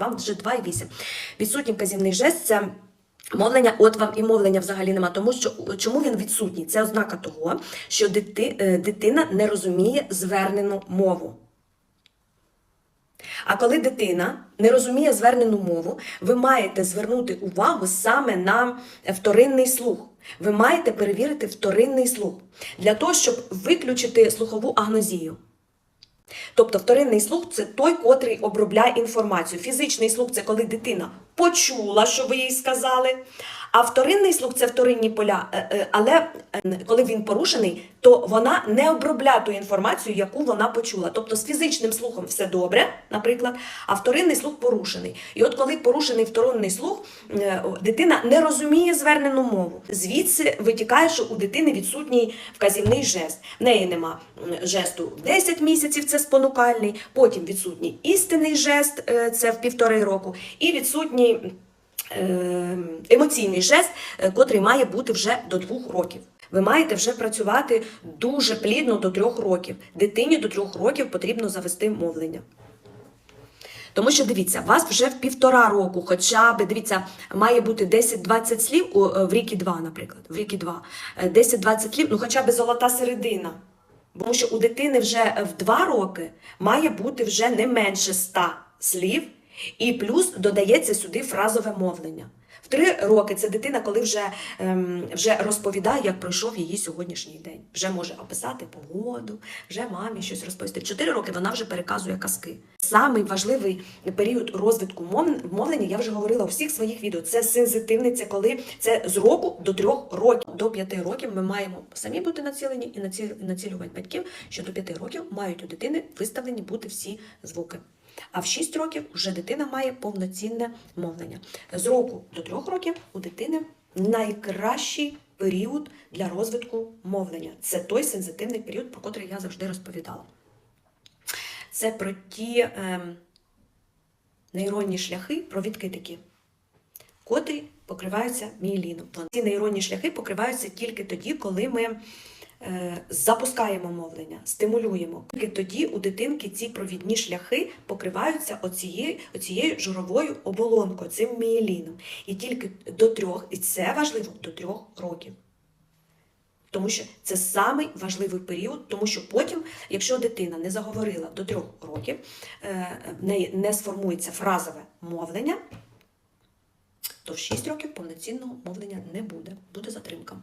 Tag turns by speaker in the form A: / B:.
A: вам вже 2,8. Відсутній вказівний жест це. Мовлення, от вам і мовлення взагалі нема, тому що чому він відсутній? Це ознака того, що дити, е, дитина не розуміє звернену мову. А коли дитина не розуміє звернену мову, ви маєте звернути увагу саме на вторинний слух. Ви маєте перевірити вторинний слух для того, щоб виключити слухову агнозію. Тобто вторинний слух це той, котрий обробляє інформацію. Фізичний слух це коли дитина почула, що ви їй сказали. А вторинний слух це вторинні поля. Е, е, Але е, коли він порушений, то вона не обробляє ту інформацію, яку вона почула. Тобто з фізичним слухом все добре, наприклад, а вторинний слух порушений. І от коли порушений вторинний слух, дитина не розуміє звернену мову. Звідси витікає, що у дитини відсутній вказівний жест. В неї нема жесту в 10 місяців, це спонукальний, потім відсутній істинний жест, це в півтори року, і відсутній емоційний жест, е, котрий має бути вже до двох років. Ви маєте вже працювати дуже плідно до трьох років. Дитині до трьох років потрібно завести мовлення. Тому що дивіться, вас вже в півтора року, хоча б дивіться, має бути 10-20 слів е, в рік і два, наприклад. В рік і два. Е, 10-20 слів, ну хоча б золота середина. Тому що у дитини вже в два роки має бути вже не менше 100 слів, і плюс додається сюди фразове мовлення. В три роки це дитина, коли вже, ем, вже розповідає, як пройшов її сьогоднішній день. Вже може описати погоду, вже мамі щось розповісти. В чотири роки вона вже переказує казки. Самий важливий період розвитку мов- мовлення, я вже говорила у всіх своїх відео. Це сензитивний, це коли це з року до трьох років. До п'яти років ми маємо самі бути націлені і націлювати батьків, що до п'яти років мають у дитини виставлені бути всі звуки. А в 6 років вже дитина має повноцінне мовлення. З року до 3 років у дитини найкращий період для розвитку мовлення. Це той сензитивний період, про який я завжди розповідала. Це про ті ем, нейронні шляхи, провідки такі, котрі покриваються мієліном. Ці нейронні шляхи покриваються тільки тоді, коли ми е, запускаємо мовлення, стимулюємо. Тільки тоді у дитинки ці провідні шляхи покриваються оцією, оцією жировою оболонкою, цим мієліном. І тільки до трьох, і це важливо, до трьох років. Тому що це самий важливий період, тому що потім, якщо дитина не заговорила до трьох років, е, в неї не сформується фразове мовлення, то в 6 років повноцінного мовлення не буде, буде затримка.